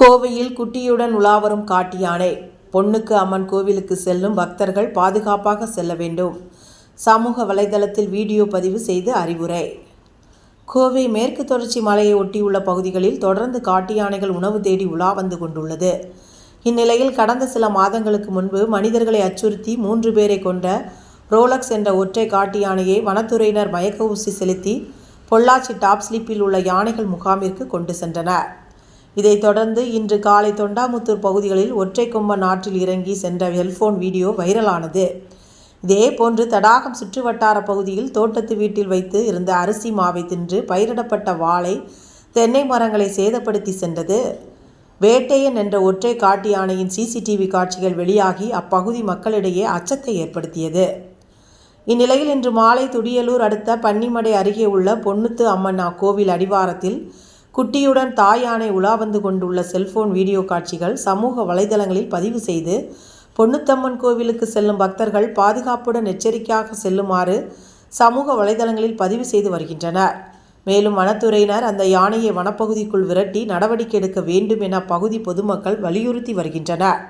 கோவையில் குட்டியுடன் உலாவரும் காட்டு யானை பொன்னுக்கு அம்மன் கோவிலுக்கு செல்லும் பக்தர்கள் பாதுகாப்பாக செல்ல வேண்டும். சமூக வலைதளத்தில் வீடியோ பதிவு செய்து அறிவுரை. கோவை மேற்கு தொடர்ச்சி மலையை ஒட்டியுள்ள பகுதிகளில் தொடர்ந்து காட்டு யானைகள் உணவு தேடி உலா வந்து கொண்டுள்ளது. இந்நிலையில் கடந்த சில மாதங்களுக்கு முன்பு மனிதர்களை அச்சுறுத்தி மூன்று பேரை கொண்ட ரோலக்ஸ் என்ற ஒற்றை காட்டு யானையை வனத்துறையினர் மயக்க ஊசி செலுத்தி பொள்ளாச்சி டாப் ஸ்லிப்பில் உள்ள யானைகள் முகாமிற்கு கொண்டு சென்றனர். இதைத் தொடர்ந்து இன்று காலை தொண்டாமுத்தூர் பகுதிகளில் ஒற்றை கொம்பன் ஆற்றில் இறங்கி சென்ற செல்போன் வீடியோ வைரலானது. இதே போன்று தடாகம் சுற்றுவட்டார பகுதியில் தோட்டத்து வீட்டில் வைத்து இருந்த அரிசி மாவை தின்று பயிரிடப்பட்ட வாழை தென்னை மரங்களை சேதப்படுத்தி சென்றது. வேட்டையன் என்ற ஒற்றை காட்டு யானையின் சிசிடிவி காட்சிகள் வெளியாகி அப்பகுதி மக்களிடையே அச்சத்தை ஏற்படுத்தியது. இந்நிலையில் இன்று மாலை துடியலூர் அடுத்த பன்னிமடை அருகே உள்ள பொன்னுத்து அம்மன் கோவில் அடிவாரத்தில் குட்டியுடன் தாய் யானை உலா வந்து கொண்டுள்ள செல்போன் வீடியோ காட்சிகள் சமூக வலைதளங்களில் பதிவு செய்து பொன்னுத்தம்மன் கோவிலுக்கு செல்லும் பக்தர்கள் பாதுகாப்புடன் எச்சரிக்கையாக செல்லுமாறு சமூக வலைதளங்களில் பதிவு செய்து வருகின்றனர். மேலும் வனத்துறையினர் அந்த யானையை வனப்பகுதிக்குள் விரட்டி நடவடிக்கை எடுக்க வேண்டும் என அப்பகுதி பொதுமக்கள் வலியுறுத்தி வருகின்றனர்.